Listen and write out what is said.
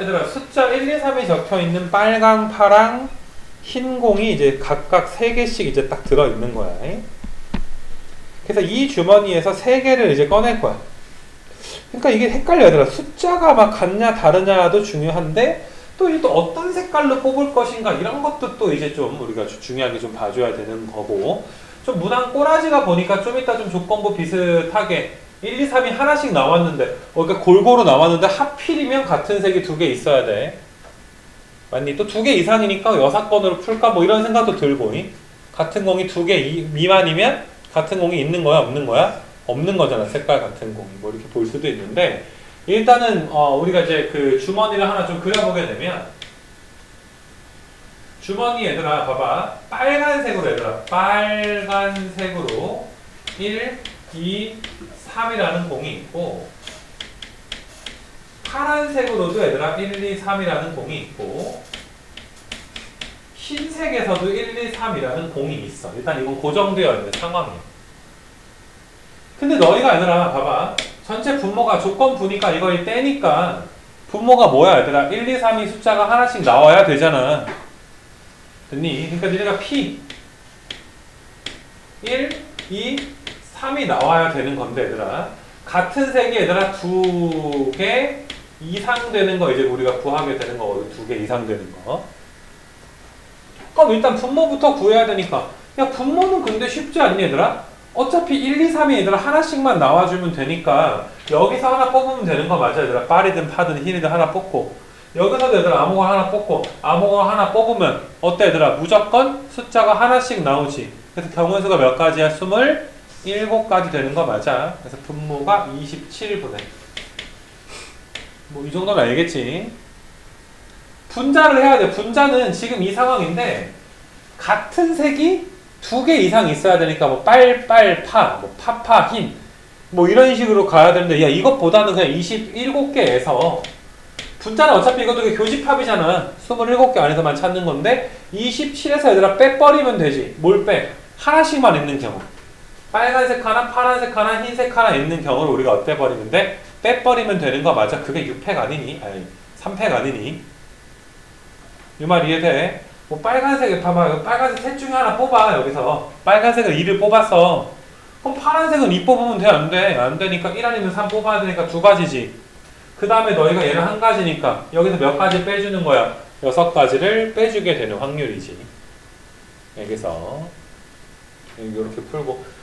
얘들아 숫자 1, 2, 3이 적혀 있는 빨강, 파랑, 흰 공이 이제 각각 3개씩 이제 딱 들어 있는 거야. 그래서 이 주머니에서 3개를 이제 꺼낼 거야. 그러니까 이게 헷갈려 얘들아. 숫자가 막 같냐 다르냐도 중요한데 또 또 어떤 색깔로 뽑을 것인가 이런 것도 또 이제 좀 우리가 주- 중요하게 좀 봐줘야 되는 거고 좀 무난 꼬라지가 보니까 좀 이따 좀 조건부 비슷하게 1, 2, 3이 하나씩 나왔는데 어, 그러니까 골고루 나왔는데 하필이면 같은 색이 두 개 있어야 돼 맞니? 또 두 개 이상이니까 여사건으로 풀까 뭐 이런 생각도 들고 이? 같은 공이 두 개 미만이면 같은 공이 있는 거야 없는 거야? 없는 거잖아 색깔 같은 공이 뭐 이렇게 볼 수도 있는데 일단은 어, 우리가 이제 그 주머니를 하나 좀 그려보게 되면 주머니 얘들아 봐봐 빨간색으로 얘들아 빨간색으로 1, 2, 3이라는 공이 있고 파란색으로도 얘들아 1, 2, 3이라는 공이 있고 흰색에서도 1, 2, 3이라는 공이 있어. 일단 이건 고정되어 있는 상황이야. 근데 너희가 얘들아 봐봐. 전체 분모가 조건 부니까 이걸 떼니까 분모가 뭐야 얘들아? 1, 2, 3이 숫자가 하나씩 나와야 되잖아. 됐니? 그러니까 니네가 P. 1, 2, 3이 나와야 되는 건데 얘들아. 같은 색이 얘들아 두 개 이상 되는 거 이제 우리가 구하게 되는 거거든 두 개 이상 되는 거. 그럼 일단 분모부터 구해야 되니까. 야 분모는 근데 쉽지 않니 얘들아? 어차피 1, 2, 3이 얘들아 하나씩만 나와주면 되니까 여기서 하나 뽑으면 되는 거 맞아 얘들아? 빨이든 파든 흰이든 하나 뽑고. 여기서도 얘들아 아무거나 하나 뽑고. 아무거나 하나 뽑으면 어때 얘들아? 무조건 숫자가 하나씩 나오지. 그래서 경우수가 몇 가지야? 27가지 되는 거 맞아 그래서 분모가 27분의 뭐 이 정도는 알겠지 분자를 해야 돼 분자는 지금 이 상황인데 같은 색이 두 개 이상 있어야 되니까 뭐 빨 빨 파 뭐 파 파 흰 뭐 이런 식으로 가야 되는데 야 이것보다는 그냥 27개에서 분자는 어차피 이것도 교집합이잖아. 27개 안에서만 찾는 건데 27에서 얘들아 빼버리면 되지. 뭘 빼? 하나씩만 있는 경우. 빨간색 하나, 파란색 하나, 흰색 하나 있는 경우를 우리가 어때 버리면 돼? 빼버리면 되는 거 맞아. 그게 6팩 아니니? 아니, 3팩 아니니? 이 말 이해돼? 뭐 빨간색에 봐봐. 빨간색 셋 중에 하나 뽑아. 여기서. 빨간색을 2를 뽑았어. 그럼 파란색은 2 뽑으면 돼? 안 돼? 안 되니까 1 아니면 3 뽑아야 되니까 두 가지지. 그 다음에 너희가 얘를 한 가지니까 여기서 몇 가지 빼주는 거야? 여섯 가지를 빼주게 되는 확률이지. 여기서 이렇게 풀고